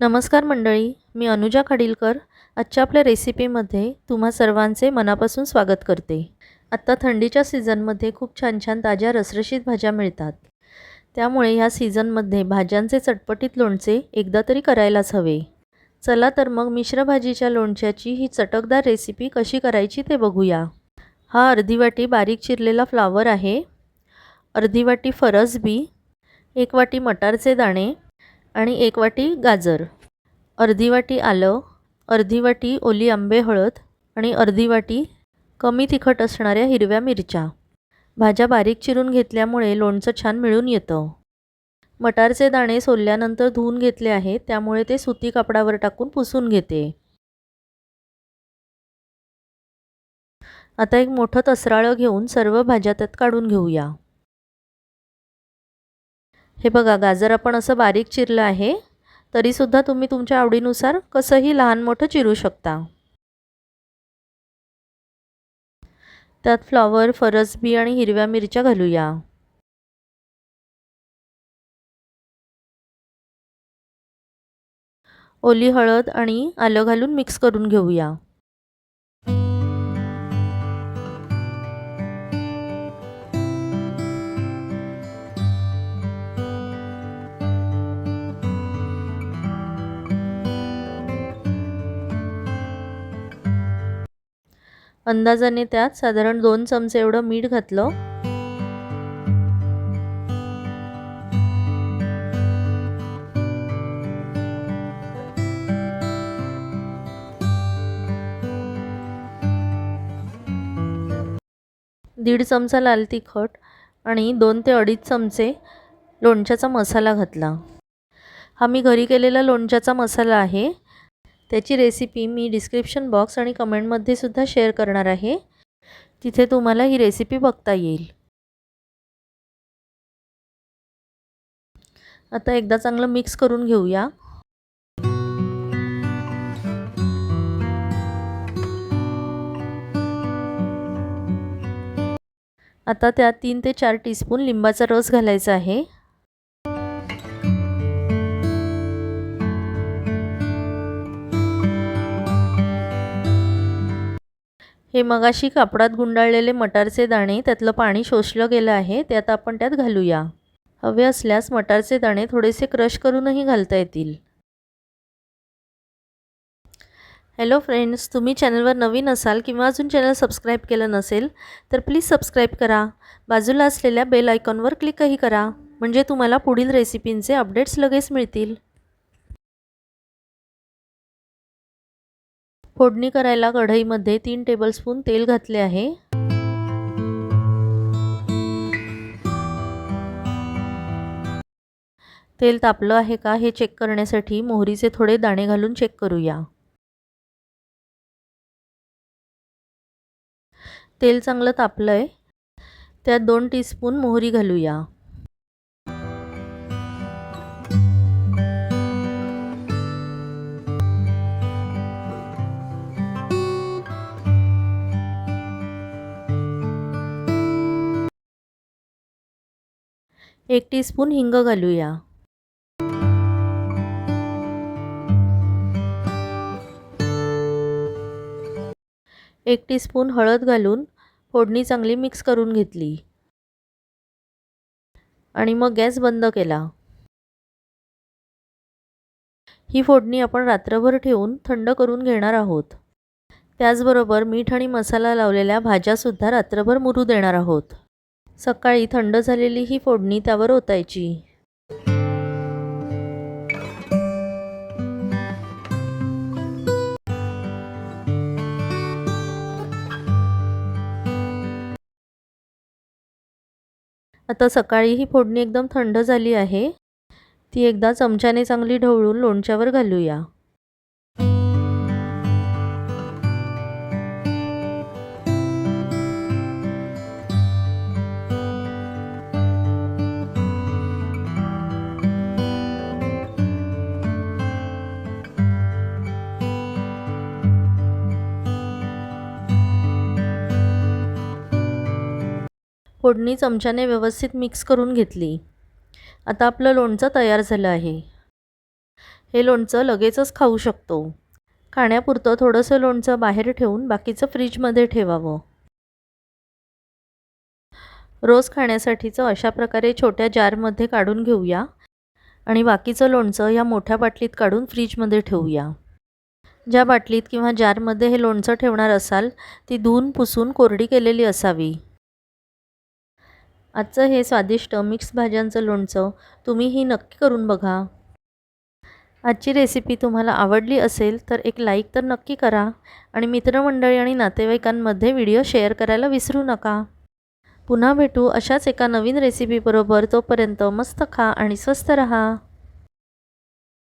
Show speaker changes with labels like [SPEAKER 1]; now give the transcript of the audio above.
[SPEAKER 1] नमस्कार मंडळी मी अनुजा खाडीलकर. आजच्या आपल्या रेसिपीमध्ये तुम्हा सर्वांचे मनापासून स्वागत करते. आत्ता थंडीच्या सीझनमध्ये खूप छान छान ताज्या रसरशीत भाज्या मिळतात. त्यामुळे ह्या सीझनमध्ये भाज्यांचे चटपटीत लोणचे एकदा तरी करायलाच हवे. चला तर मग मिश्र भाजीच्या लोणच्याची ही चटकदार रेसिपी कशी करायची ते बघूया. हा अर्धी वाटी बारीक चिरलेला फ्लावर आहे. अर्धी वाटी फरसबी एक वाटी मटारचे दाणे आणि एक वाटी गाजर. अर्धी वाटी आलं अर्धी वाटी ओली आंबे हळद आणि अर्धी वाटी कमी तिखट असणाऱ्या हिरव्या मिरच्या. भाज्या बारीक चिरून घेतल्यामुळे लोणचं छान मिळून येतं. मटारचे दाणे सोलल्यानंतर धुवून घेतले आहेत त्यामुळे ते सुती कापडावर टाकून पुसून घेते. आता एक मोठं तसराळं घेऊन सर्व भाज्या त्यात काढून घेऊया. हे बघा गाजर आपण असं बारीक चिरलं आहे तरीसुद्धा तुम्ही तुमच्या आवडीनुसार कसंही लहान मोठं चिरू शकता. त्यात फ्लॉवर फरसबी आणि हिरव्या मिरच्या घालूया. ओली हळद आणि आलं घालून मिक्स करून घेऊया. अंदाजाने त्यात साधारण दोन चमचे एवढं मीठ घातलं. दीड चमचा लाल तिखट आणि दोन ते अडीच चमचे लोणच्याचा मसाला घातला. हा मी घरी केलेला लोणच्याचा मसाला आहे. त्याची रेसिपी मी डिस्क्रिप्शन बॉक्स आणि कमेंटमध्ये सुद्धा शेअर करणार आहे. तिथे तुम्हाला ही रेसिपी बघता येईल. आता एकदा चांगलं मिक्स करून घेऊया. आता त्यात तीन ते चार टीस्पून लिंबाचा रस घालायचा आहे. हे मगाशी कापडात गुंडाळलेले मटारचे दाणे त्यातलं पाणी शोषलं गेलं आहे ते आता आपण त्यात घालूया. हवे असल्यास मटारचे दाणे थोडेसे क्रश करूनही घालता येतील. हॅलो फ्रेंड्स तुम्ही चॅनलवर नवीन असाल किंवा अजून चॅनल सबस्क्राईब केलं नसेल तर प्लीज सबस्क्राईब करा. बाजूला असलेल्या बेल आयकॉनवर क्लिकही करा. म्हणजे तुम्हाला पुढील रेसिपींचे अपडेट्स लगेच मिळतील. फोडणी करायला कढईमध्ये तीन टेबलस्पून तेल घातले आहे. तेल तापलं आहे का हे चेक करण्यासाठी मोहरीचे थोडे दाणे घालून चेक करूया. तेल चांगलं तापलं आहे त्यात दोन टीस्पून मोहरी घालूया. एक टीस्पून हिंग घालूया. एक टीस्पून हळद घालून फोडणी चांगली मिक्स करून घेतली. आणि मग गॅस बंद केला. ही फोडणी आपण रात्रभर ठेवून थंड करून घेणार आहोत. त्याचबरोबर मीठ आणि मसाला लावलेल्या भाज्यासुद्धा रात्रभर मुरू देणार आहोत. सकाळी थंड झालेली ही फोडणी त्यावर ओतायची. आता सकाळी ही फोडणी एकदम थंड झाली आहे. ती एकदा चमच्याने चांगली ढवळून लोणच्यावर घालूया. फोडणी चमच्याने व्यवस्थित मिक्स करून घेतली. आता आपलं लोणचं तयार झालं आहे. हे लोणचं लगेचच खाऊ शकतो. खाण्यापुरतं थोडंसं लोणचं बाहेर ठेवून बाकीचं फ्रीजमध्ये ठेवावं. रोज खाण्यासाठीचं अशा प्रकारे छोट्या जारमध्ये काढून घेऊया आणि बाकीचं लोणचं या मोठ्या बाटलीत काढून फ्रीजमध्ये ठेवूया. ज्या बाटलीत किंवा जारमध्ये हे लोणचं ठेवणार असाल ती धुवून पुसून कोरडी केलेली असावी. आजचं हे स्वादिष्ट मिक्स भाज्यांचं लोणचं तुम्हीही नक्की करून बघा. आजची रेसिपी तुम्हाला आवडली असेल तर एक लाईक तर नक्की करा आणि मित्रमंडळी आणि नातेवाईकांमध्ये व्हिडिओ शेअर करायला विसरू नका. पुन्हा भेटू अशाच एका नवीन रेसिपीबरोबर तोपर्यंत मस्त खा आणि स्वस्त रहा.